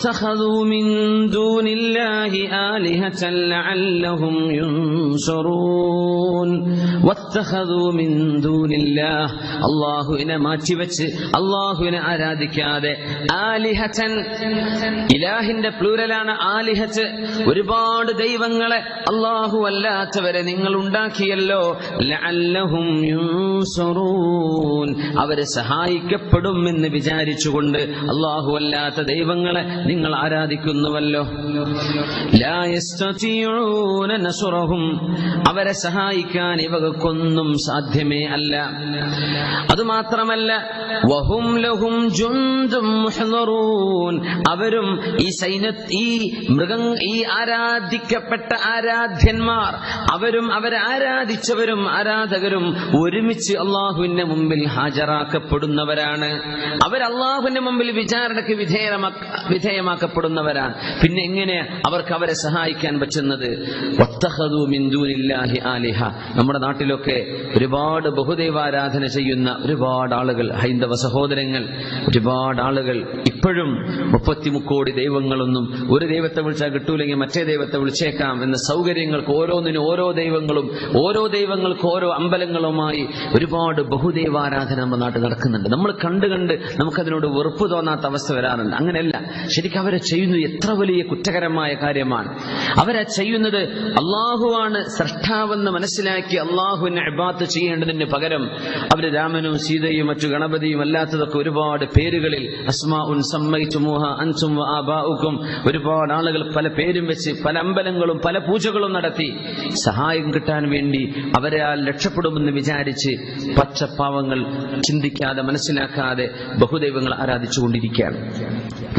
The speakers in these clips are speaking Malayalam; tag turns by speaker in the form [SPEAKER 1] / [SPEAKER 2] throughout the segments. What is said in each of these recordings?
[SPEAKER 1] واتخذوا من دون الله آلهة لعلهم ينصرون واتخذوا من دون الله അള്ളാഹുവിനെ മാറ്റിവെച്ച് അള്ളാഹുവിനെ ആരാധിക്കാതെ ആലിഹച്ചൻ ഇലാഹിന്റെ പ്ലൂരലാണ് ആലിഹച്ച് ഒരുപാട് ദൈവങ്ങളെ അള്ളാഹു അല്ലാത്തവരെ നിങ്ങൾ ഉണ്ടാക്കിയല്ലോ ലഅല്ലഹും യുൻസറൂൻ അവരെ സഹായിക്കപ്പെടും എന്ന് വിചാരിച്ചുകൊണ്ട് അള്ളാഹു അല്ലാത്ത ദൈവങ്ങളെ നിങ്ങൾ ആരാധിക്കുന്നുവല്ലോ. നസുറഹും. അവരെ സഹായിക്കാൻ ഇവകൊന്നും സാധ്യമേ അല്ല. അതുമാത്രമല്ല വഹും ലഹും മുഹ്ളറൂൻ അവരും ഈ സൈന്യ ഈ മൃഗം ഈ ആരാധിക്കപ്പെട്ട ആരാധ്യന്മാർ അവരും അവരെ ആരാധിച്ചവരും ആരാധകരും ഒരുമിച്ച് അള്ളാഹുവിന്റെ മുമ്പിൽ ഹാജരാക്കപ്പെടുന്നവരാണ്. അവർ അള്ളാഹുവിന്റെ മുമ്പിൽ വിചാരണയ്ക്ക് വിധേയമാക്ക വിധേയമാക്കപ്പെടുന്നവരാണ് പിന്നെ എങ്ങനെ അവർക്ക് അവരെ സഹായിക്കാൻ പറ്റുന്നത്? ആലിഹ. നമ്മുടെ നാട്ടിലൊക്കെ ഒരുപാട് ബഹുദൈവാരാധന ചെയ്യുന്ന ഒരുപാട് ആളുകൾ ഹൈന്ദവ സഹോദരങ്ങൾ ഒരുപാട് ആളുകൾ ഇപ്പോഴും മുപ്പത്തിമുക്കോടി ദൈവങ്ങളൊന്നും ഒരു ദൈവത്തെ വിളിച്ചാൽ കിട്ടൂലെങ്കിൽ മറ്റേ ദൈവത്തെ വിളിച്ചേക്കാം എന്ന സൗകര്യങ്ങൾക്ക് ഓരോന്നിനും ഓരോ ദൈവങ്ങളും ഓരോ ദൈവങ്ങൾക്ക് ഓരോ അമ്പലങ്ങളുമായി ഒരുപാട് ബഹുദൈവാരാധന നമ്മുടെ നാട്ടിൽ നടക്കുന്നുണ്ട്. നമ്മൾ കണ്ട് കണ്ട് നമുക്കതിനോട് വെറുപ്പ് തോന്നാത്ത അവസ്ഥ വരാറുണ്ട്. അങ്ങനെയല്ല. ശരിക്കും അവരെ ചെയ്യുന്നത് എത്ര വലിയ കുറ്റകരമായ കാര്യമാണ്. അവരെ ചെയ്യുന്നത് അള്ളാഹുവാണ് സൃഷ്ടാവെന്ന് മനസ്സിലാക്കി അള്ളാഹുവിനെ അബാത്ത് ചെയ്യേണ്ടതിന് പകരം. അവർ രാമനും സീതയും മറ്റു ഗണപതിയും അല്ലാത്തതൊക്കെ ഒരുപാട് പേരുകളിൽ അസ്മാ ഉൻ സമ്മയിച്ചുമൂഹ അൻസും ആബാവുക്കും ഒരുപാട് ആളുകൾ പല പേരും വെച്ച് പല അമ്പലങ്ങളും പല പൂജകളും നടത്തി. സഹായം കിട്ടാൻ വേണ്ടി അവരെ ആ രക്ഷപ്പെടുമെന്ന് വിചാരിച്ച് പച്ചപ്പാവങ്ങൾ ചിന്തിക്കാതെ മനസ്സിലാക്കാതെ ബഹുദൈവങ്ങൾ ആരാധിച്ചുകൊണ്ടിരിക്കുകയാണ്.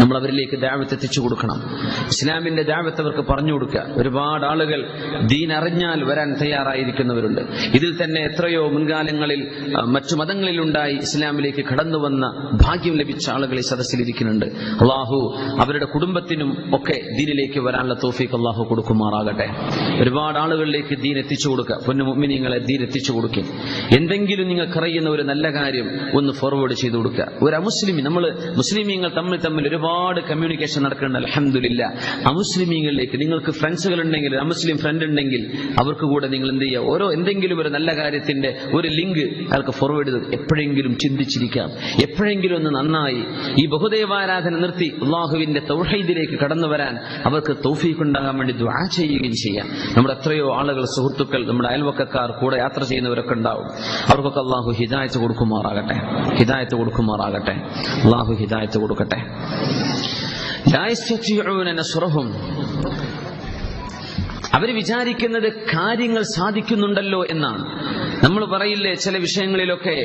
[SPEAKER 1] നമ്മൾ അവരിലേക്ക് ദാവത്ത് എത്തിച്ചു കൊടുക്കണം. ഇസ്ലാമിന്റെ ദാവത്ത് അവർക്ക് പറഞ്ഞു കൊടുക്കുക. ഒരുപാട് ആളുകൾ ദീൻ അറിഞ്ഞാൽ വരാൻ തയ്യാറായിരിക്കുന്നവരുണ്ട്. ഇതിൽ തന്നെ എത്രയോ മുൻകാലങ്ങളിൽ മറ്റു മതങ്ങളിലുണ്ടായി ഇസ്ലാമിലേക്ക് കടന്നുവന്ന ഭാഗ്യം ലഭിച്ച ആളുകൾ ഈ സദസ്സിലിരിക്കുന്നുണ്ട് അള്ളാഹു അവരുടെ കുടുംബത്തിനും ഒക്കെ ദീനിലേക്ക് വരാനുള്ള തോഫീക്ക് അള്ളാഹു കൊടുക്കുമാറാകട്ടെ. ഒരുപാട് ആളുകളിലേക്ക് ദീൻ എത്തിച്ചു കൊടുക്കുക പൊന്നു മുമ്മിനിങ്ങളെ ദീൻ എത്തിച്ചു കൊടുക്കും. എന്തെങ്കിലും നിങ്ങൾക്ക് അറിയുന്ന ഒരു നല്ല കാര്യം ഒന്ന് ഫോർവേഡ് ചെയ്തു കൊടുക്കുക ഒരു അമുസ്ലിമി നമ്മൾ മുസ്ലിമീങ്ങൾ തമ്മിൽ തമ്മിൽ ഒരുപാട് കമ്മ്യൂണിക്കേഷൻ നടക്കുന്നുണ്ട്. അലഹമില്ല അമുസ്ലിമീങ്ങളിലേക്ക് നിങ്ങൾക്ക് ഫ്രണ്ട്സുകൾ ഉണ്ടെങ്കിൽ അമുസ്ലിം ഫ്രണ്ട് ഉണ്ടെങ്കിൽ അവർക്ക് കൂടെ നിങ്ങൾ എന്ത് ചെയ്യുക? ഓരോ എന്തെങ്കിലും ഒരു നല്ല കാര്യത്തിന്റെ ഒരു ലിങ്ക് അയാൾക്ക് ഫോർവേഡ് ചെയ്ത് എപ്പോഴെങ്കിലും ചിന്തിച്ചിരിക്കാം. എപ്പോഴെങ്കിലും ഒന്ന് നന്നായി ഈ ബഹുദൈവാരാധന നിർത്തി അള്ളാഹുവിന്റെ തൗഹീദിലേക്ക് കടന്നു വരാൻ അവർക്ക് തൗഫീഖ് ഉണ്ടാകാൻ വേണ്ടി ദ്വാ ചെയ്യുകയും ചെയ്യാം. നമ്മുടെ എത്രയോ ആളുകൾ സുഹൃത്തുക്കൾ നമ്മുടെ അയൽവക്കക്കാർ കൂടെ യാത്ര ചെയ്യുന്നവരൊക്കെ ഉണ്ടാവും. അവർക്കൊക്കെ അള്ളാഹു ഹിദായത്ത് കൊടുക്കുമാറാകട്ടെ. ഹിദായത്ത് കൊടുക്കുമാറാകട്ടെ. അള്ളാഹു ഹിദായത്ത് കൊടുക്കട്ടെ. അവർ വിചാരിക്കുന്നത് കാര്യങ്ങൾ സാധിക്കുന്നുണ്ടല്ലോ എന്നാണ്. നമ്മൾ പറയില്ലേ ചില വിഷയങ്ങളിലൊക്കെ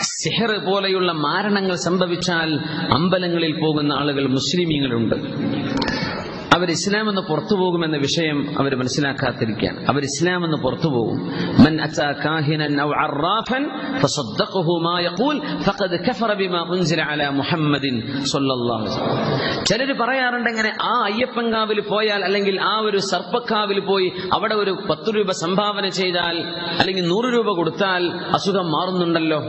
[SPEAKER 1] സിഹർ പോലെയുള്ള മാരണങ്ങൾ സംഭവിച്ചാൽ അമ്പലങ്ങളിൽ പോകുന്ന ആളുകൾ മുസ്ലിമീങ്ങളുണ്ട്. അവർ ഇസ്ലാം എന്ന് പുറത്തു പോകുമെന്ന വിഷയം അവർ മനസ്സിലാക്കാതിരിക്കുകയാണ് അവർ ഇസ്ലാം എന്ന് പുറത്തു പോകും. മൻ അതാ കാഹിനൻ ഔ അറാഫൻ ഫസദ്ദഖഹു മാ യഖൂൽ ഫഖദ് കഫറ ബിമാ ഉൻസില അലാ മുഹമ്മദിൻ സ്വല്ലല്ലാഹു അലൈഹി ചിലർ പറയാറുണ്ട് ഇങ്ങനെ ആ അയ്യപ്പൻകാവിൽ പോയാൽ അല്ലെങ്കിൽ ആ ഒരു സർപ്പക്കാവിൽ പോയി അവിടെ ഒരു പത്ത് രൂപ സംഭാവന ചെയ്താൽ അല്ലെങ്കിൽ നൂറ് രൂപ കൊടുത്താൽ അസുഖം മാറുന്നുണ്ടല്ലോ.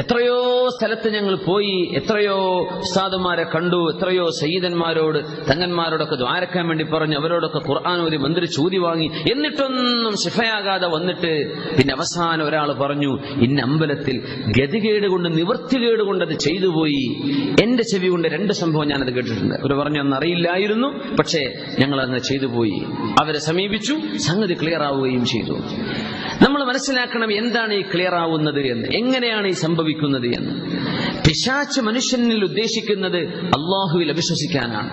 [SPEAKER 1] എത്രയോ സ്ഥലത്ത് ഞങ്ങൾ പോയി എത്രയോ ഉസ്താദുമാരെ കണ്ടു എത്രയോ സയ്യിദന്മാരോട് തങ്ങന്മാരോടൊക്കെ ദ്വാരക്കാൻ വേണ്ടി പറഞ്ഞു അവരോടൊക്കെ ഖുർആൻ ഒരു മന്ത്രി ചൂതി വാങ്ങി എന്നിട്ടൊന്നും ശിഫയാകാതെ വന്നിട്ട് പിന്നെ അവസാനം ഒരാൾ പറഞ്ഞു ഇന്ന അമ്പലത്തിൽ ഗതികേട് കൊണ്ട് നിവൃത്തികേട് കൊണ്ട് അത് ചെയ്തു പോയി. എന്റെ ചെവി കൊണ്ട് രണ്ട് സംഭവം ഞാനത് കേട്ടിട്ടുണ്ട്. അവർ പറഞ്ഞു അന്ന് അറിയില്ലായിരുന്നു പക്ഷേ ഞങ്ങൾ അങ്ങ് ചെയ്തു പോയി. അവരെ സമീപിച്ചു സംഗതി ക്ലിയർ ആവുകയും ചെയ്തു. നമ്മൾ മനസ്സിലാക്കണം എന്താണ് ഈ ക്ലിയർ ആവുന്നത് എന്ന്. എങ്ങനെയാണ് ഈ സംഭവിക്കുന്നത് എന്ന്. പിശാച്ച് മനുഷ്യനിൽ ഉദ്ദേശിക്കുന്നത് അള്ളാഹുവിൽ അവിശ്വസിക്കാനാണ്.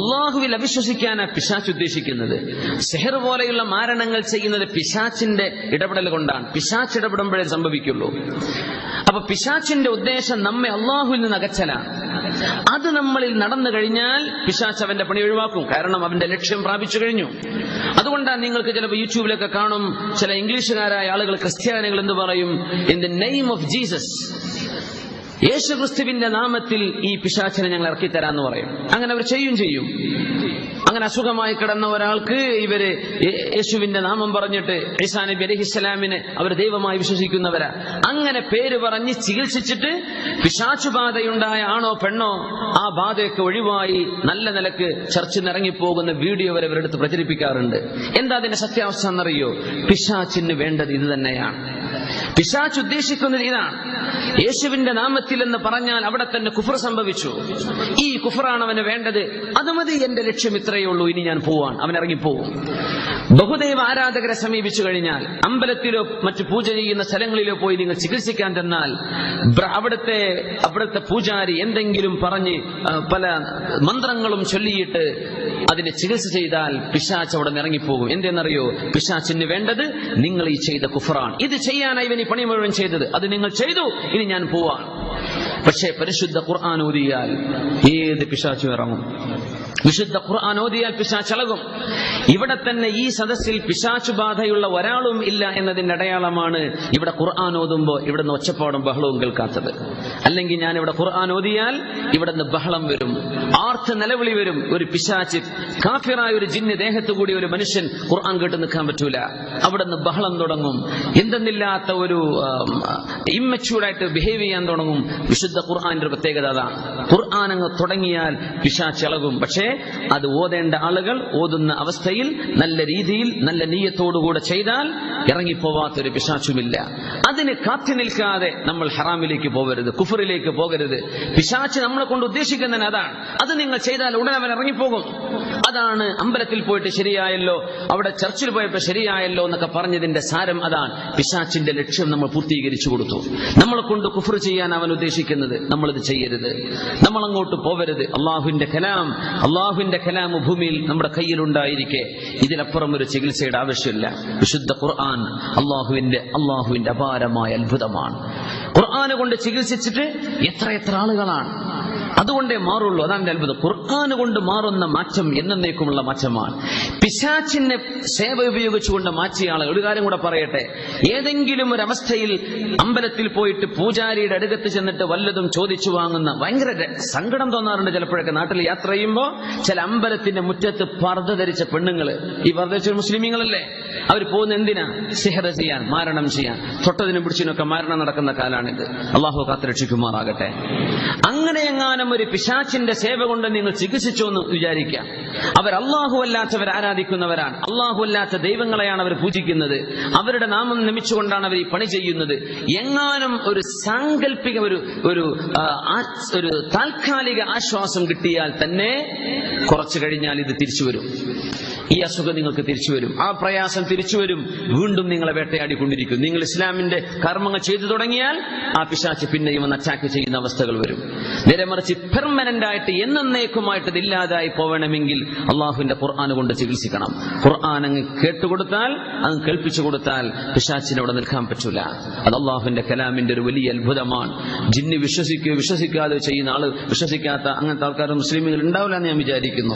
[SPEAKER 1] അള്ളാഹുവിൽ അവിശ്വസിക്കാനാ പിശാച്ച് ഉദ്ദേശിക്കുന്നത്. സെഹർ പോലെയുള്ള മാരണങ്ങൾ ചെയ്യുന്നത് പിശാച്ചിന്റെ ഇടപെടൽ കൊണ്ടാണ്. പിശാച്ച് ഇടപെടുമ്പോഴേ സംഭവിക്കുള്ളൂ. അപ്പൊ പിശാച്ചിന്റെ ഉദ്ദേശം നമ്മെ അള്ളാഹുവിൽ നിന്ന് അകച്ചലാണ് അത് നമ്മളിൽ നടന്നു കഴിഞ്ഞാൽ പിശാച്ച് അവന്റെ പണി ഒഴിവാക്കും. കാരണം അവന്റെ ലക്ഷ്യം പ്രാപിച്ചു കഴിഞ്ഞു. അതുകൊണ്ടാണ് നിങ്ങൾക്ക് ചിലപ്പോൾ യൂട്യൂബിലൊക്കെ കാണും ചില ഇംഗ്ലീഷുകാരായ ആളുകൾ ക്രിസ്ത്യാനികൾ എന്ന് പറയും in the name of Jesus യേശുക്രിസ്തുവിന്റെ നാമത്തിൽ ഈ പിശാച്ചിനെ ഞങ്ങൾ ഇറക്കിത്തരാന്ന് പറയും. അങ്ങനെ അവർ ചെയ്യും ചെയ്യും. അങ്ങനെ അസുഖമായി കിടന്ന ഒരാൾക്ക് ഇവർ യേശുവിന്റെ നാമം പറഞ്ഞിട്ട് ഐസാ നബി അലഹിസ്സലാമിനെ അവർ ദൈവമായി വിശ്വസിക്കുന്നവരാ. അങ്ങനെ പേര് പറഞ്ഞ് ചികിത്സിച്ചിട്ട് പിശാച്ചുബാധയുണ്ടായ ആണോ പെണ്ണോ ആ ബാധയൊക്കെ ഒഴിവായി നല്ല നിലയ്ക്ക് ചർച്ചിൽ ഇറങ്ങിപ്പോകുന്ന വീഡിയോ വരെ അവരെടുത്ത് പ്രചരിപ്പിക്കാറുണ്ട്. എന്താ അതിന്റെ സത്യാവസ്ഥ എന്നറിയോ? പിശാച്ചിന് വേണ്ടത് ഇത് തന്നെയാണ്. പിശാച്ച് ഉദ്ദേശിക്കുന്നത് ഇതാണ് യേശുവിന്റെ നാമത്തിൽ എന്ന് പറഞ്ഞാൽ അവിടെ തന്നെ കുഫർ സംഭവിച്ചു. ഈ കുഫറാണ് അവന് വേണ്ടത്. അത് മതി എന്റെ ലക്ഷ്യം ഇത്രയേ ഉള്ളൂ. ഇനി ഞാൻ പോവാൻ. അവൻ ഇറങ്ങിപ്പോവും. ബഹുദൈവ ആരാധകരെ സമീപിച്ചു കഴിഞ്ഞാൽ അമ്പലത്തിലോ മറ്റു പൂജ ചെയ്യുന്ന സ്ഥലങ്ങളിലോ പോയി നിങ്ങൾ ചികിത്സിക്കാൻ തന്നാൽ അവിടുത്തെ അവിടുത്തെ പൂജാരി എന്തെങ്കിലും പറഞ്ഞ് പല മന്ത്രങ്ങളും ചൊല്ലിയിട്ട് അതിന് ചികിത്സ ചെയ്താൽ പിശാച്ച് അവിടെ നിറങ്ങിപ്പോകും എന്തെന്നറിയോ? പിശാച്ചിന് വേണ്ടത് നിങ്ങൾ ഈ ചെയ്ത കുഫറാണ്. ഇത് ചെയ്യാനായി ഇവനി പണി മുഴുവൻ ചെയ്തത്. അത് നിങ്ങൾ ചെയ്തു. ഇനി ഞാൻ പോവാൻ പക്ഷേ പരിശുദ്ധ ഖുർആൻ ഓതിയാൽ ഏത് പിശാച്ചും ഇറങ്ങും. വിശുദ്ധ ഖുർആൻ ഓതിയാൽ പിശാച്ചളകും ഇവിടെ തന്നെ ഈ സദസ്സിൽ പിശാച്ചു ബാധയുള്ള ഒരാളും ഇല്ല എന്നതിന്റെ അടയാളമാണ് ഇവിടെ ഖുർആൻ ഓതുമ്പോൾ ഇവിടുന്ന് ഒച്ചപ്പാടും ബഹളവും കേൾക്കാത്തത്. അല്ലെങ്കിൽ ഞാൻ ഇവിടെ ഖുർആൻ ഓതിയാൽ ഇവിടെ നിന്ന് ബഹളം വരും. ആർത്ത് നിലവിളി വരും ഒരു പിശാച്ച് കാഫിറായ ഒരു ജിന്ന് ദേഹത്ത് കൂടി ഒരു മനുഷ്യൻ ഖുർആൻ കേട്ട് നിൽക്കാൻ പറ്റൂല. അവിടെ നിന്ന് ബഹളം തുടങ്ങും. എന്തെന്നില്ലാത്ത ഒരു ഇമ്മച്യൂർഡായിട്ട് ബിഹേവ് ചെയ്യാൻ തുടങ്ങും. വിശുദ്ധ ഖുർആാന്റെ ഒരു പ്രത്യേകത അതാണ് ഖുർആൻ അങ്ങ് തുടങ്ങിയാൽ പിശാച്ചിളകും പക്ഷേ അത് ഓതേണ്ട ആളുകൾ ഓതുന്ന അവസ്ഥയിൽ നല്ല രീതിയിൽ നല്ല നീയത്തോടുകൂടെ ചെയ്താൽ ഇറങ്ങിപ്പോവാത്തൊരു പിശാച്ചുമില്ല. അതിന് കാത്തി നിൽക്കാതെ നമ്മൾ ഹറാമിലേക്ക് പോകരുത് കുഫറിലേക്ക് പോകരുത്. പിശാച്ച് നമ്മളെ കൊണ്ട് ഉദ്ദേശിക്കുന്നതിന് അതാണ്. അത് നിങ്ങൾ ചെയ്താൽ ഉടനെ അവൻ ഇറങ്ങിപ്പോകും. അതാണ് അമ്പലത്തിൽ പോയിട്ട് ശരിയായല്ലോ അവിടെ ചർച്ചിൽ പോയപ്പോൾ ശരിയായല്ലോ എന്നൊക്കെ പറഞ്ഞതിന്റെ സാരം അതാണ്. പിശാച്ചിന്റെ ലക്ഷ്യം നമ്മൾ പൂർത്തീകരിച്ചു കൊടുത്തു. നമ്മളെ കൊണ്ട് കുഫർ ചെയ്യാൻ അവൻ ഉദ്ദേശിക്കുന്നത് നമ്മളിത് ചെയ്യരുത്. നമ്മൾ അങ്ങോട്ട് പോവരുത്. അള്ളാഹുവിന്റെ കലാം അള്ളാഹുവിന്റെ കലാം ഭൂമിയിൽ നമ്മുടെ കയ്യിലുണ്ടായിരിക്കെ. ഇതിലപ്പുറം ഒരു ചികിത്സയുടെ ആവശ്യമില്ല. വിശുദ്ധ ഖുർആൻ അള്ളാഹുവിന്റെ അള്ളാഹുവിന്റെ അപാരമായ അത്ഭുതമാണ്. ഖുർആാനെ കൊണ്ട് ചികിത്സിച്ചിട്ട് എത്ര എത്ര ആളുകളാണ്? അതുകൊണ്ടേ മാറുള്ളൂ. അതാണ് അത്ഭുതം. ഖുർആൻ കൊണ്ട് മാറുന്ന മാറ്റം എന്നേക്കുമുള്ള മാറ്റമാണ്. പിശാച്ചിന്റെ സേവ ഉപയോഗിച്ചുകൊണ്ട് മാറ്റിയ ആളുകൾ ഒരു കാര്യം കൂടെ പറയട്ടെ. ഏതെങ്കിലും ഒരു അവസ്ഥയിൽ അമ്പലത്തിൽ പോയിട്ട് പൂജാരിയുടെ അടുക്കത്ത് ചെന്നിട്ട് വല്ലതും ചോദിച്ചു വാങ്ങുന്ന ഭയങ്കര സങ്കടം തോന്നാറുണ്ട് ചിലപ്പോഴൊക്കെ. നാട്ടിൽ യാത്ര ചെയ്യുമ്പോൾ ചില അമ്പലത്തിന്റെ മുറ്റത്ത് പർദ്ദ ധരിച്ച പെണ്ണുങ്ങൾ. ഈ പർദ്ദ ധരിച്ച മുസ്ലിമീങ്ങളല്ലേ? അവർ പോകുന്ന എന്തിനാ? സിഹറ ചെയ്യാൻ മാരണം ചെയ്യാൻ. തൊട്ടതിനും പിടിച്ചിനൊക്കെ മരണം നടക്കുന്ന കാലാണിത്. അള്ളാഹു കാത്തുരക്ഷിക്കുമാറാകട്ടെ. അങ്ങനെ എങ്ങാനും ഒരു പിശാച്ചിന്റെ സേവ കൊണ്ട് നിങ്ങൾ ചികിത്സിച്ചു എന്ന് വിചാരിക്കാം അവർ അള്ളാഹു അല്ലാത്തവർ ആരാധിക്കുന്നവരാണ്. അള്ളാഹു അല്ലാത്ത ദൈവങ്ങളെയാണ് അവർ പൂജിക്കുന്നത്. അവരുടെ നാമം നമിച്ചുകൊണ്ടാണ് അവർ ഈ പണി ചെയ്യുന്നത്. എങ്ങാനും ഒരു സാങ്കല്പിക ഒരു ഒരു ഒരു താൽക്കാലിക ആശ്വാസം കിട്ടിയാൽ തന്നെ കുറച്ചു കഴിഞ്ഞാൽ ഇത് തിരിച്ചു വരും. ഈ അസുഖം നിങ്ങൾക്ക് തിരിച്ചു വരും ആ പ്രയാസം തിരിച്ചു വരും വീണ്ടും നിങ്ങളെ വേട്ടയാടിക്കൊണ്ടിരിക്കും. നിങ്ങൾ ഇസ്ലാമിന്റെ കർമ്മങ്ങൾ ചെയ്തു തുടങ്ങിയാൽ ആ പിശാച്ച് പിന്നെയും വന്ന് അറ്റാക്ക് ചെയ്യുന്ന അവസ്ഥകൾ വരും. നേരെ മറിച്ച് പെർമനന്റ് ആയിട്ട് എന്നേക്കുമായിട്ട് ഇല്ലാതായി പോവണമെങ്കിൽ അള്ളാഹുവിന്റെ ഖുർആൻ കൊണ്ട് ചികിത്സിക്കണം. ഖുർആൻ അങ്ങ് കേട്ടുകൊടുത്താൽ അങ്ങ് കേൾപ്പിച്ചു കൊടുത്താൽ പിശാച്ചിനോട് നിൽക്കാൻ പറ്റൂല. അത് അള്ളാഹുവിന്റെ കലാമിന്റെ ഒരു വലിയ അത്ഭുതമാണ്. ജിന്നി വിശ്വസിക്കുകയോ വിശ്വസിക്കാതെ ചെയ്യുന്ന ആൾ വിശ്വസിക്കാത്ത അങ്ങനത്തെ ആൾക്കാർ മുസ്ലിമുകൾ ഉണ്ടാവില്ല എന്ന് ഞാൻ വിചാരിക്കുന്നു.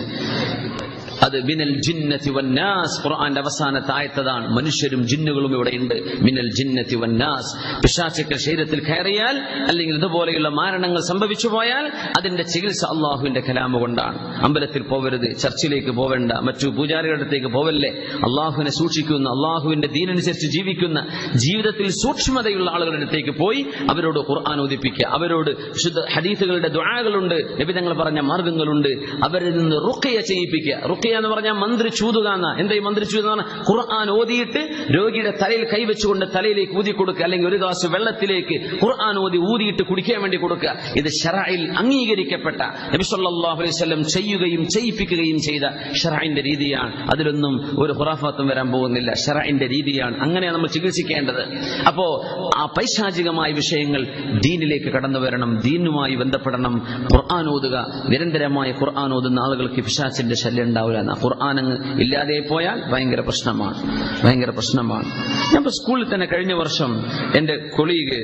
[SPEAKER 1] അത് മിനൽ ജിന്നത്തി വന്നാസ്. ഖുർആന്റെ അവസാനത്തെ ആയത്തതാണ്. മനുഷ്യരും ജിന്നുകളും ഇവിടെ ഉണ്ട് മിനൽ ജിന്നത്തി വന്നാസ്. പിശാചക്ക ശരീരത്തിൽ കയറിയാൽ അല്ലെങ്കിൽ ഇതുപോലെയുള്ള മാരണങ്ങൾ സംഭവിച്ചു പോയാൽ അതിന്റെ ചികിത്സ അള്ളാഹുവിന്റെ കലാമ കൊണ്ടാണ്. അമ്പലത്തിൽ പോവരുത് ചർച്ചിലേക്ക് പോവേണ്ട മറ്റു പൂജാരികളുടെ അടുത്തേക്ക് പോവല്ലേ? അള്ളാഹുവിനെ സൂക്ഷിക്കുന്ന അള്ളാഹുവിന്റെ ദീനനുസരിച്ച് ജീവിക്കുന്ന ജീവിതത്തിൽ സൂക്ഷ്മതയുള്ള ആളുകളുടെ അടുത്തേക്ക് പോയി അവരോട് ഖുർആൻ ഉദിപ്പിക്കുക അവരോട് വിശുദ്ധ ഹദീസുകളുടെ ദ്വാകളുണ്ട് ലഭിതങ്ങൾ പറഞ്ഞ മാർഗങ്ങളുണ്ട് അവരിൽ നിന്ന് റുക്കയ ചെയ്യിപ്പിക്കുക. റുക്കയ എന്ന് പറഞ്ഞാൽ മന്ത്രി ചൂതുക എന്ന. എന്താ ഈ മന്ത്രി എന്ന് പറഞ്ഞാൽ ഖുർആൻ ഓതിയിട്ട് രോഗിയുടെ തലയിൽ കൈവച്ചുകൊണ്ട് തലയിലേക്ക് ഊതി കൊടുക്കുക. അല്ലെങ്കിൽ ഒരു ഗ്ലാസ് വെള്ളത്തിലേക്ക് ഖുർആൻ ഓതി ഊതിയിട്ട് കുടിക്കാൻ വേണ്ടി കൊടുക്കുക. ഇത് ഷറായിൽ അംഗീകരിക്കപ്പെട്ട നബി സല്ലല്ലാഹു അലൈഹി വസല്ലം ചെയ്യുകയും ചെയ്യിപ്പിക്കുകയും ചെയ്ത ഷറായിന്റെ രീതിയാണ്. അതിലൊന്നും ഒരു ഹുറാഫാത്തും വരാൻ പോകുന്നില്ല. ഷറായിന്റെ രീതിയാണ്. അങ്ങനെയാണ് നമ്മൾ ചികിത്സിക്കേണ്ടത്. അപ്പോ ആ പൈശാചികമായ വിഷയങ്ങൾ ദീനിലേക്ക് കടന്നു വരണം. ദീനുമായി ബന്ധപ്പെടണം. ഖുർആൻ ഓതുക. നിരന്തരമായ ഖുർആൻ ഓതുന്ന ആളുകൾക്ക് പിശാച്ചിന്റെ ശല്യം ഉണ്ടാവില്ല എന്നാ ഖുർആൻ അങ്ങ് ഇല്ലാതെ പോയാൽ ഭയങ്കര പ്രശ്നമാണ്. ഭയങ്കര പ്രശ്നമാണ്. ഞാൻ സ്കൂളിൽ തന്നെ കഴിഞ്ഞ വർഷം എന്റെ കൊളീഗ്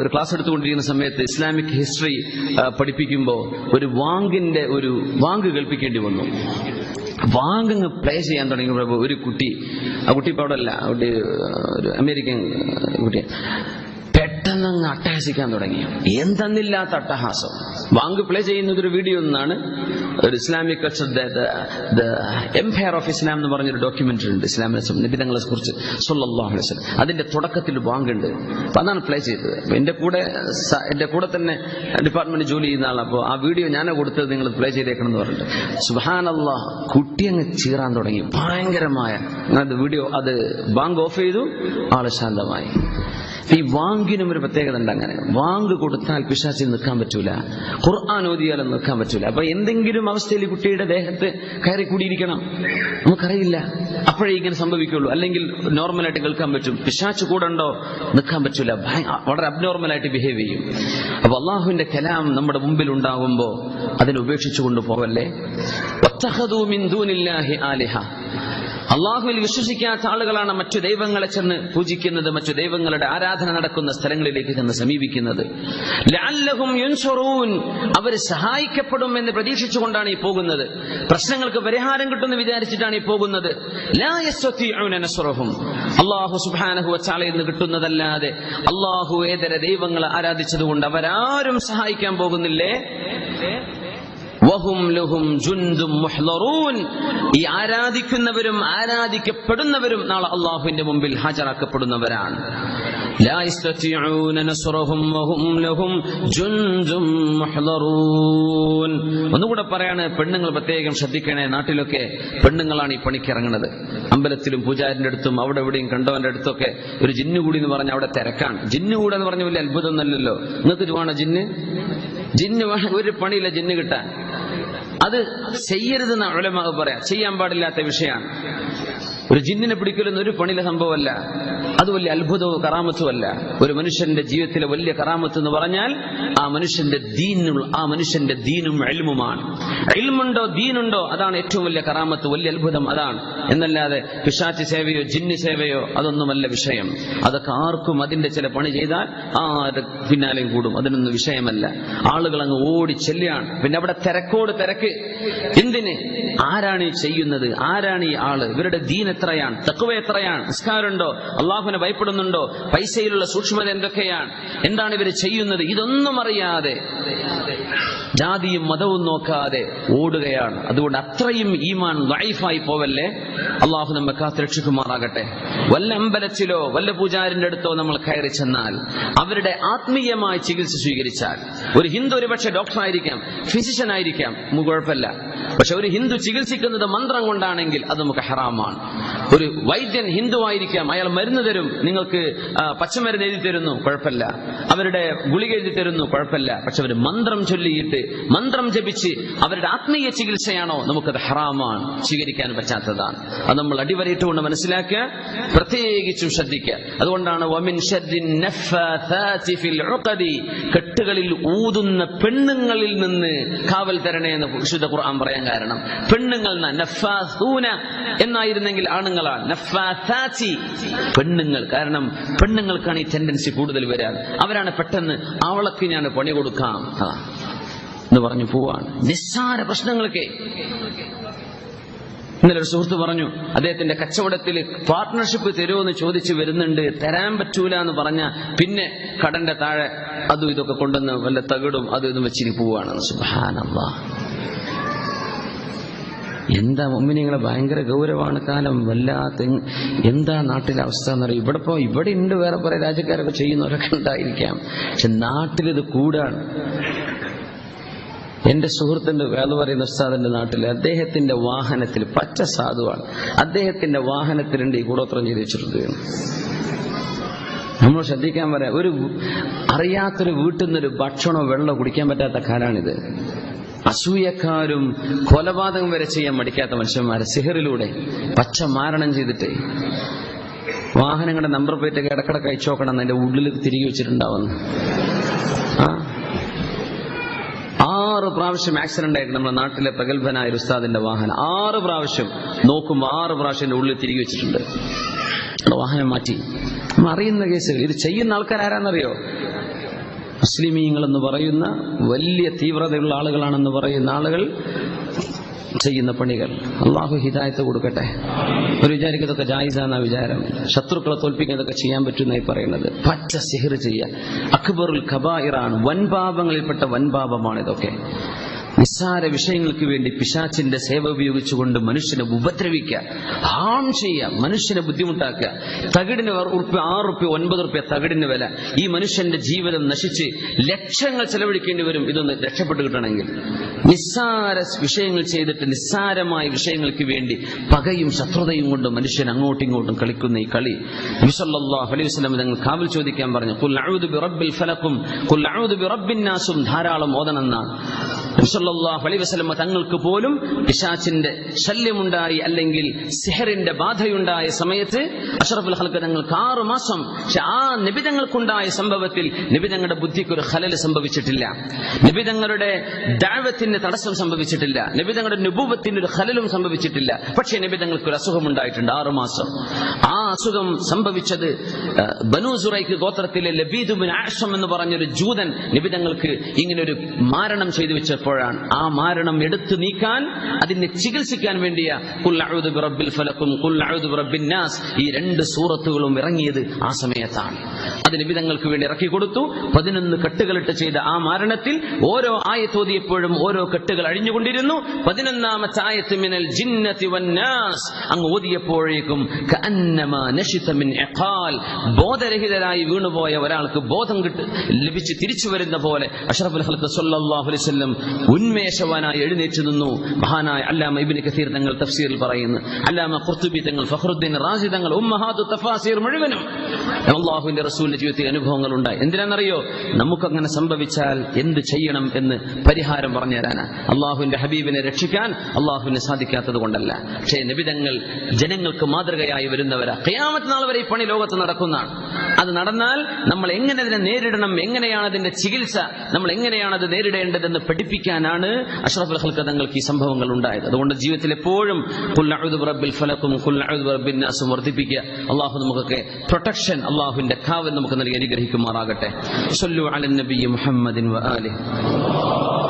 [SPEAKER 1] ഒരു ക്ലാസ് എടുത്തുകൊണ്ടിരിക്കുന്ന സമയത്ത് ഇസ്ലാമിക് ഹിസ്റ്ററി പഠിപ്പിക്കുമ്പോൾ ഒരു വാങ്കിന്റെ ഒരു വാങ്ക് കേൾപ്പിക്കേണ്ടി വന്നു. വാങ്ങ് പ്ലേ ചെയ്യാൻ തുടങ്ങിയപ്പോൾ ഒരു കുട്ടി ആ കുട്ടി ഇപ്പൊ അവിടെ അല്ല ഒരു അമേരിക്കൻ കുട്ടി. പെട്ടെന്ന് അങ്ങ് അട്ടഹസിക്കാൻ തുടങ്ങി. എന്തെന്നില്ലാത്ത അട്ടഹാസം. വാങ്ക് പ്ലേ ചെയ്യുന്നത് ഒരു വീഡിയോ എന്നാണ് ഒരു Islamic culture the empire of Islam എന്ന് പറഞ്ഞൊരു ഡോക്യുമെന്ററി ഉണ്ട് ഇസ്ലാമിനെ നിബിധങ്ങളെ കുറിച്ച് വസല്ലം. അതിന്റെ തുടക്കത്തിൽ വാങ്ക് ഉണ്ട് അപ്പൊ അതാണ് പ്ലേ ചെയ്തത്. എന്റെ കൂടെ എന്റെ കൂടെ തന്നെ ഡിപ്പാർട്ട്മെന്റ് ജോലി ചെയ്യുന്ന ആളാണ്. അപ്പോൾ ആ വീഡിയോ ഞാനേ കൊടുത്തത് നിങ്ങൾ പ്ലേ ചെയ്തേക്കണം എന്ന് പറഞ്ഞിട്ട്. സുബാനല്ലാ കുട്ടി അങ്ങ് ചീറാൻ തുടങ്ങി. ഭയങ്കരമായ വീഡിയോ അത് ബാങ്ക് ഓഫ് ചെയ്തു. ആൾ ശാന്തമായി. ഈ വാങ്കിനും ഒരു പ്രത്യേകത ഉണ്ട് അങ്ങനെ. വാങ്ക് കൊടുത്താൽ പിശാച്ചിൽ നിൽക്കാൻ പറ്റൂല. ഖുർആൻ ഓതിയാലും നിൽക്കാൻ പറ്റൂല. അപ്പൊ എന്തെങ്കിലും അവസ്ഥയിൽ കുട്ടിയുടെ ദേഹത്ത് കയറി കൂടിയിരിക്കണം. നമുക്കറിയില്ല. അപ്പോഴേ ഇങ്ങനെ സംഭവിക്കുള്ളൂ. അല്ലെങ്കിൽ നോർമലായിട്ട് കേൾക്കാൻ പറ്റും. പിശാച്ച് കൂടെ ഉണ്ടോ? നിൽക്കാൻ പറ്റൂല. വളരെ അബ്നോർമലായിട്ട് ബിഹേവ് ചെയ്യും. അപ്പൊ അള്ളാഹുവിന്റെ കലാം നമ്മുടെ മുമ്പിൽ ഉണ്ടാകുമ്പോ അതിനെ ഉപേക്ഷിച്ചു കൊണ്ടുപോകല്ലേ വത്തഖദൂ മിൻ ദൂനില്ലാഹി ആലിഹ അള്ളാഹുവിൽ വിശ്വസിക്കാത്ത ആളുകളാണ് മറ്റു ദൈവങ്ങളെ ചെന്ന് പൂജിക്കുന്നത് മറ്റു ദൈവങ്ങളുടെ ആരാധന നടക്കുന്ന സ്ഥലങ്ങളിലേക്ക് ചെന്ന് സമീപിക്കുന്നത്. അവർ സഹായിക്കപ്പെടും എന്ന് പ്രതീക്ഷിച്ചുകൊണ്ടാണ് ഈ പോകുന്നത്. പ്രശ്നങ്ങൾക്ക് പരിഹാരം കിട്ടുമെന്ന് വിചാരിച്ചിട്ടാണ് ഈ പോകുന്നത്. അള്ളാഹു സുബ്ഹാനഹു വതആലയിൽ നിന്ന് കിട്ടുന്നതല്ലാതെ അള്ളാഹു ഏതര ദൈവങ്ങളെ ആരാധിച്ചതുകൊണ്ട് അവരാരും സഹായിക്കാൻ പോകുന്നില്ലേ വഹും ലഹും ജുന്ദും മുഹ്ളറൂൻ ഈ ആരാധിക്കുന്നവരും ആരാധിക്കപ്പെടുന്നവരും നാളെ അള്ളാഹുവിന്റെ മുമ്പിൽ ഹാജരാക്കപ്പെടുന്നവരാണ്. ഒന്നുകൂടെ പറയാണ് പെണ്ണുങ്ങൾ പ്രത്യേകം ശ്രദ്ധിക്കണേ നാട്ടിലൊക്കെ പെണ്ണുങ്ങളാണ് ഈ പണിക്കിറങ്ങുന്നത്. അമ്പലത്തിലും പൂജാരിന്റെ അടുത്തും അവിടെ എവിടെയും കണ്ടവന്റെ അടുത്തൊക്കെ ഒരു ജിന്നുകൂടി എന്ന് പറഞ്ഞ അവിടെ തിരക്കാണ്. ജിന്നുകൂടെ എന്ന് പറഞ്ഞ വലിയ അത്ഭുതം ഒന്നല്ലല്ലോ നിങ്ങൾക്ക് വേണോ ജിന്ന്? ജിന്ന് ഒരു പണിയില്ല ജിന്ന് കിട്ടാൻ. അത് ചെയ്യരുതെന്ന് ഉലമാവ് പറയാം. ചെയ്യാൻ പാടില്ലാത്ത വിഷയമാണ്. ഒരു ജിന്നിനെ പിടിക്കലൊന്നും ഒരു പണിയിലെ സംഭവമല്ല. അത് വലിയ അത്ഭുതവും കറാമത്തും അല്ല ഒരു മനുഷ്യന്റെ ജീവിതത്തിലെ വലിയ കറാമത്ത് എന്ന് പറഞ്ഞാൽ ആ മനുഷ്യന്റെ ദീനുള്ള ആ മനുഷ്യന്റെ ദീനും എൽമുമാണ് എൽമുണ്ടോ ദീനുണ്ടോ അതാണ് ഏറ്റവും വലിയ കറാമത്ത് വലിയ അത്ഭുതം അതാണ്. എന്നല്ലാതെ പിശാച്ച് സേവയോ ജിന്നി സേവയോ അതൊന്നുമല്ല വിഷയം. അതൊക്കെ ആർക്കും അതിന്റെ ചില പണി ചെയ്താൽ ആ പിന്നാലെയും കൂടും. അതിനൊന്നും വിഷയമല്ല. ആളുകൾ അങ്ങ് ഓടി ചെല്ലുകയാണ്. പിന്നെ അവിടെ തിരക്കോട് തിരക്ക്. എന്തിന്? ആരാണ് ചെയ്യുന്നത്? ആരാണ് ഈ ആൾ? ഇവരുടെ ദീൻ എത്രയാണ്? തക്കുവ എത്രയാണ്? നിസ്കാരമുണ്ടോ? അള്ളാഹുവിനെ ഭയപ്പെടുന്നുണ്ടോ? പൈസയിലുള്ള സൂക്ഷ്മത എന്തൊക്കെയാണ്? എന്താണ് ഇവർ ചെയ്യുന്നത്? ഇതൊന്നും അറിയാതെ ജാതിയും മതവും നോക്കാതെ ഓടുകയാണ്. അതുകൊണ്ട് അത്രയും ഈമാൻ ലൈഫായി പോവല്ലേ? അള്ളാഹു നമ്മെ കാത്തുരക്ഷിക്കുമാറാകട്ടെ. വല്ല അമ്പലത്തിലോ വല്ല പൂജാരിന്റെ അടുത്തോ നമ്മൾ കയറി ചെന്നാൽ അവരുടെ ആത്മീയമായി ചികിത്സ സ്വീകരിച്ചാൽ ഒരു ഹിന്ദു ഒരുപക്ഷെ ഡോക്ടർ ആയിരിക്കാം ഫിസിഷ്യൻ ആയിരിക്കാം കുഴപ്പമില്ല. പക്ഷെ ഒരു ഹിന്ദു ചികിത്സിക്കുന്നത് മന്ത്രം കൊണ്ടാണെങ്കിൽ അത് നമുക്ക് ഹറാമാണ്. ഒരു വൈദ്യൻ ഹിന്ദു ആയിരിക്കാം അയാൾ മരുന്ന് തരും. നിങ്ങൾക്ക് പച്ചമരുന്ന് എഴുതി തരുന്നു. കുഴപ്പമില്ല. അവരുടെ ഗുളിക എഴുതി തരുന്നു. കുഴപ്പമില്ല. പക്ഷെ അവർ മന്ത്രം ചൊല്ലിയിട്ട് മന്ത്രം ജപിച്ച് അവരുടെ ആത്മീയ ചികിത്സയാണോ? നമുക്കത് ഹറാമാണ്. സ്വീകരിക്കാൻ പറ്റാത്തതാണ്. അത് നമ്മൾ അടിവരയിട്ടുകൊണ്ട് മനസ്സിലാക്കുക പ്രത്യേകിച്ചും ശ്രദ്ധിക്കുക. അതുകൊണ്ടാണ് വമിൻ കെട്ടുകളിൽ ഊതുന്ന പെണ്ണുങ്ങളിൽ നിന്ന് കാവൽ തരണേ എന്ന് വിശുദ്ധ ഖുർആൻ പറയാൻ കാരണം. പെണ്ണുങ്ങൾ എന്നായിരുന്നെങ്കിൽ ആണുങ്ങളാണ് നഫ്ഫാഥാതി പെണ്ണുങ്ങൾ. കാരണം പെണ്ണുങ്ങൾക്കാണ് ഈ ടെൻഡൻസി കൂടുതൽ വരാൻ അവരാണ് പെട്ടെന്ന് അവളക്ക് ഞാൻ പണി കൊടുക്കാം. എന്ന് പറഞ്ഞു പോവാണ്. നിസ്സാര പ്രശ്നങ്ങളൊക്കെ ഇന്നലെ ഒരു സുഹൃത്ത് പറഞ്ഞു അദ്ദേഹത്തിന്റെ കച്ചവടത്തിൽ പാർട്ട്ണർഷിപ്പ് തരുമോ ചോദിച്ചു വരുന്നുണ്ട്. തരാൻ പറ്റൂല എന്ന് പറഞ്ഞ പിന്നെ കടന്റെ താഴെ അതും ഇതൊക്കെ കൊണ്ടുവന്ന് വല്ല തകിടും അതും ഇതും വെച്ചിരി പോവാണ് സുബാനല്ലാ എന്താ മമ്മിനിങ്ങളെ ഭയങ്കര ഗൗരവമാണ് കാലം വല്ലാത്ത എന്താ നാട്ടിലെ അവസ്ഥ എന്നറിയാം? ഇവിടെ ഇപ്പോ ഇവിടെ ഉണ്ട് വേറെ കുറെ രാജ്യക്കാരൊക്കെ ചെയ്യുന്നവരൊക്കെ ഉണ്ടായിരിക്കാം. പക്ഷെ നാട്ടിലിത് കൂടാണ്. എന്റെ സുഹൃത്തിന്റെ വേദ പറയുന്ന ഉസ്താദിന്റെ നാട്ടിൽ അദ്ദേഹത്തിന്റെ വാഹനത്തിൽ പച്ച സാധുവാണ്. അദ്ദേഹത്തിന്റെ വാഹനത്തിലുണ്ട് ഈ കൂടോത്രം ചെയ്ത് വെച്ചിട്ടുണ്ട്. നമ്മൾ ശ്രദ്ധിക്കാൻ പറയാം ഒരു അറിയാത്തൊരു വീട്ടിൽ നിന്നൊരു ഭക്ഷണമോ വെള്ളമോ കുടിക്കാൻ പറ്റാത്ത കാലാണിത്. അസൂയക്കാരും കൊലപാതകം വരെ ചെയ്യാൻ മടിക്കാത്ത മനുഷ്യന്മാരെ സിഹറിലൂടെ പച്ച മാരണം ചെയ്തിട്ട് വാഹനങ്ങളുടെ നമ്പർ പ്ലേറ്റ് ഒക്കെ ഇടക്കിടക്ക് അയച്ചു നോക്കണം അതിന്റെ ഉള്ളിൽ തിരികെ വെച്ചിട്ടുണ്ടാവുന്നു. ആറ് പ്രാവശ്യം ആക്സിഡന്റ് ആയിട്ട് നമ്മുടെ നാട്ടിലെ പ്രഗത്ഭനായ ഉസ്താദിന്റെ വാഹനം. ആറ് പ്രാവശ്യം നോക്കുമ്പോൾ ആറ് പ്രാവശ്യം ഉള്ളിൽ തിരികെ വെച്ചിട്ടുണ്ട്. വാഹനം മാറ്റി. അറിയുന്ന കേസുകൾ. ഇത് ചെയ്യുന്ന ആൾക്കാർ ആരാന്നറിയോ മുസ്ലിമീങ്ങൾ എന്ന് പറയുന്ന വലിയ തീവ്രതയുള്ള ആളുകളാണെന്ന് പറയുന്ന ആളുകൾ ചെയ്യുന്ന പണികൾ. അള്ളാഹു ഹിദായത്ത് കൊടുക്കട്ടെ. ഒരു വിചാരിക്കുന്നതൊക്കെ ജായിസാന്ന വിചാരം. ശത്രുക്കളെ തോൽപ്പിക്കുന്നതൊക്കെ ചെയ്യാൻ പറ്റുന്നായി പറയുന്നത്. പച്ച സിഹിർ ചെയ്യുക. അക്ബറുൽ ഖബായിറാണ് വൻപാപങ്ങളിൽപ്പെട്ട വൻപാപമാണ് ഇതൊക്കെ നിസ്സാര വിഷയങ്ങൾക്ക് വേണ്ടി പിശാച്ചിന്റെ സേവ ഉപയോഗിച്ചുകൊണ്ട് മനുഷ്യനെ ഉപദ്രവിക്കുക ഹാം ചെയ്യുക മനുഷ്യനെ ബുദ്ധിമുട്ടാക്കുക. തകിടിന് ഉറുപ്പ്യ ആറ് ഉറുപ്പ്യ ഒൻപത് ഉറുപ്പ്യ തകിടിന് വില. ഈ മനുഷ്യന്റെ ജീവിതം നശിച്ച് ലക്ഷങ്ങൾ ചെലവഴിക്കേണ്ടി വരും. ഇതൊന്ന് രക്ഷപ്പെട്ടു കിട്ടണമെങ്കിൽ. നിസ്സാര വിഷയങ്ങൾ ചെയ്തിട്ട് നിസ്സാരമായ വിഷയങ്ങൾക്ക് വേണ്ടി പകയും ശത്രുതയും കൊണ്ട് മനുഷ്യൻ അങ്ങോട്ടും ഇങ്ങോട്ടും കളിക്കുന്ന ഈ കളി. നബിസല്ലാഹു അലൈഹി വസല്ലം തങ്ങൾ കാവൽ ചോദിക്കാൻ പറഞ്ഞു കുൽ ഫലക്കും കുൽ നാസും. ധാരാളം ഓതണമെന്നാണ് നബിസല്ലാഹു തങ്ങൾക്ക് പോലും പിശാച്ചിന്റെ ശല്യമുണ്ടായി അല്ലെങ്കിൽ സിഹറിന്റെ ബാധയുണ്ടായ സമയത്ത് അഷറഫുൽ ഹൽക്ക് തങ്ങൾക്ക് ആറു മാസം ആ നിബിതങ്ങൾക്കുണ്ടായ സംഭവത്തിൽ നിബിതങ്ങളുടെ ബുദ്ധിക്ക് ഒരു ഖലൽ സംഭവിച്ചിട്ടില്ല. നിബിതങ്ങളുടെ ദാവത്തിന് തടസ്സം സംഭവിച്ചിട്ടില്ല. നിബിതങ്ങളുടെ നുപൂവത്തിന് ഒരു ഹലലും സംഭവിച്ചിട്ടില്ല. പക്ഷേ നിബിതങ്ങൾക്ക് ഒരു അസുഖം ഉണ്ടായിട്ടുണ്ട് ആറു മാസം. ആ അസുഖം സംഭവിച്ചത് ആ, ബനു സുറൈക്ക് ഗോത്രത്തിലെ ലബീദുബിൻ ആഷം എന്ന് പറഞ്ഞൊരു ജൂതൻ നിബിതങ്ങൾക്ക് ഇങ്ങനെ ഒരു മാരണം ചെയ്തു വെച്ചപ്പോഴാണ് ആ മാരണം എടുത്തു നീക്കാൻ അതിനെ ചികിത്സിക്കാൻ വേണ്ടിയ ബിറബ്ബിൽ ഫലക്കും ഖുൽ അഊദു ബിറബ്ബിൻ നാസ് ഈ രണ്ട് സൂറത്തുകളും ഇറങ്ങിയത് ആ സമയത്താണ്. അത് നിബിതങ്ങൾക്ക് വേണ്ടി ഇറക്കി കൊടുത്തു. പതിനൊന്ന് കെട്ടുകളിട്ട് ചെയ്ത ആ മാരണത്തിൽ ഓരോ ആയത്തോതിയപ്പോഴും ഓരോ കെട്ടുകൾ അഴിഞ്ഞുകൊണ്ടിരുന്നു. പതിനൊന്നാമത്തെ ആയത്ത് മിനൽ ജിന്നത്തി വന്നാസ് അങ്ങ് ഓതിയപ്പോഴേക്കും ബോധരഹിതരായി വീണുപോയ ഒരാൾക്ക് ബോധം കിട്ട് ലഭിച്ച് തിരിച്ചു വരുന്ന പോലെ അഷ്റഫുൽ ഹൽക്ക് വസല്ലം ഉന്മേഷവാനായി എഴുന്നേറ്റ് നിന്നു. മഹാനായ അല്ലാമ ഇബിന് കസീർ തങ്ങൾ തഫ്സീറിൽ പറയുന്നു. അല്ലാമ ഖുർത്തുബി തങ്ങൾ ഫഖറുദ്ദീൻ റാസി തങ്ങൾ ഉമ്മഹാദു തഫാസീർ മുഴുവനും അള്ളാഹുവിന്റെ റസൂലിന്റെ ജീവിതത്തിൽ അനുഭവങ്ങൾ ഉണ്ടായി. എന്തിനാണെന്നറിയോ? നമുക്കങ്ങനെ സംഭവിച്ചാൽ എന്ത് ചെയ്യണം എന്ന് പരിഹാരം പറഞ്ഞു തരാനാ. അള്ളാഹുവിന്റെ ഹബീബിനെ രക്ഷിക്കാൻ അള്ളാഹുവിന് സാധിക്കാത്തത് കൊണ്ടല്ല. പക്ഷേ നിബിതങ്ങൾ ജനങ്ങൾക്ക് മാതൃകയായി വരുന്നവരാ. ഖിയാമത്ത് നാൾ വരെ ഈ പണി ലോകത്ത് നടക്കുന്നതാണ്. അത് നടന്നാൽ നമ്മൾ എങ്ങനെ അതിനെ നേരിടണം? എങ്ങനെയാണ് അതിന്റെ ചികിത്സ? നമ്മൾ എങ്ങനെയാണ് അത് നേരിടേണ്ടതെന്ന് പഠിപ്പിക്കാനാണ് അഷ്റഫുൽ ഹൽക്ക തങ്ങൾക്ക് ഈ സംഭവങ്ങൾ ഉണ്ടായത്. അതുകൊണ്ട് ജീവിതത്തിൽ എപ്പോഴും ബിറബ്ബിൽ ഫലക്കും ബിറബ്ബിൻ നാസും വർദ്ധിപ്പിക്കുക. അള്ളാഹു നമുക്കൊക്കെ പ്രൊട്ടക്ഷൻ അള്ളാഹുവിന്റെ കാവൽ നമുക്ക് നൽകി അനുഗ്രഹിക്കുമാറാകട്ടെ. സല്ലു അലൻ നബി മുഹമ്മദിൻ വ ആലിഹി.